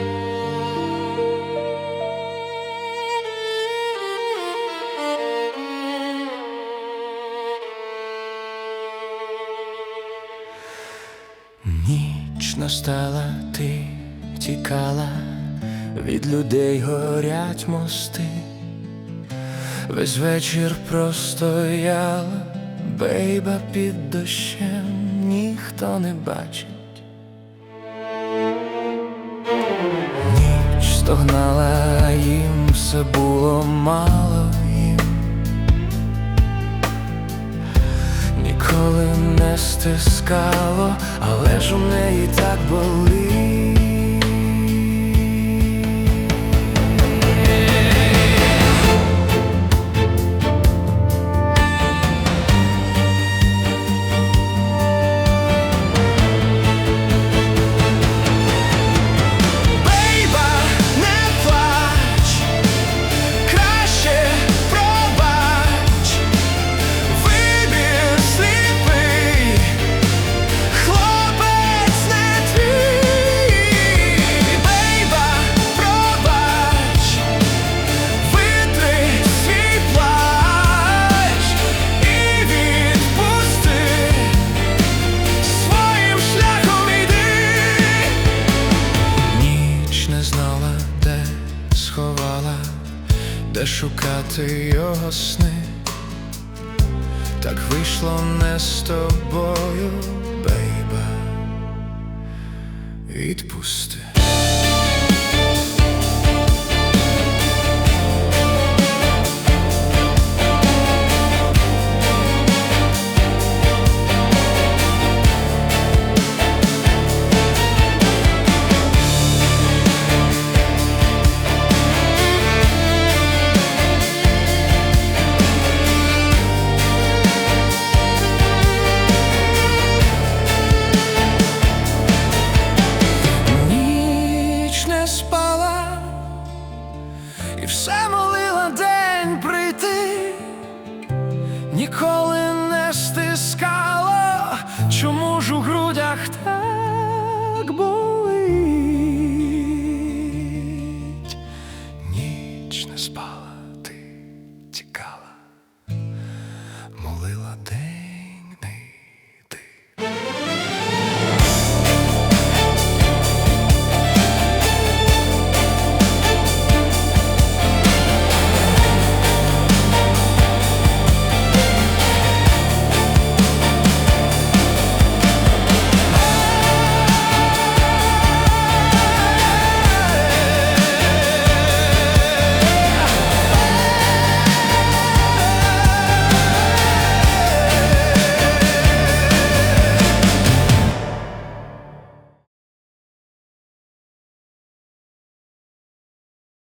Ніч настала, ти тікала, від людей горять мости, весь вечір простояла, бейба під дощем ніхто не бачить. Стогнала, їм все було мало їм. Ніколи не стискало, але ж у неї так болить. Де шукати його сни. Так вийшло не з тобою, бейба. Відпусти. чому ж у грудях так болить? Ніч не спала.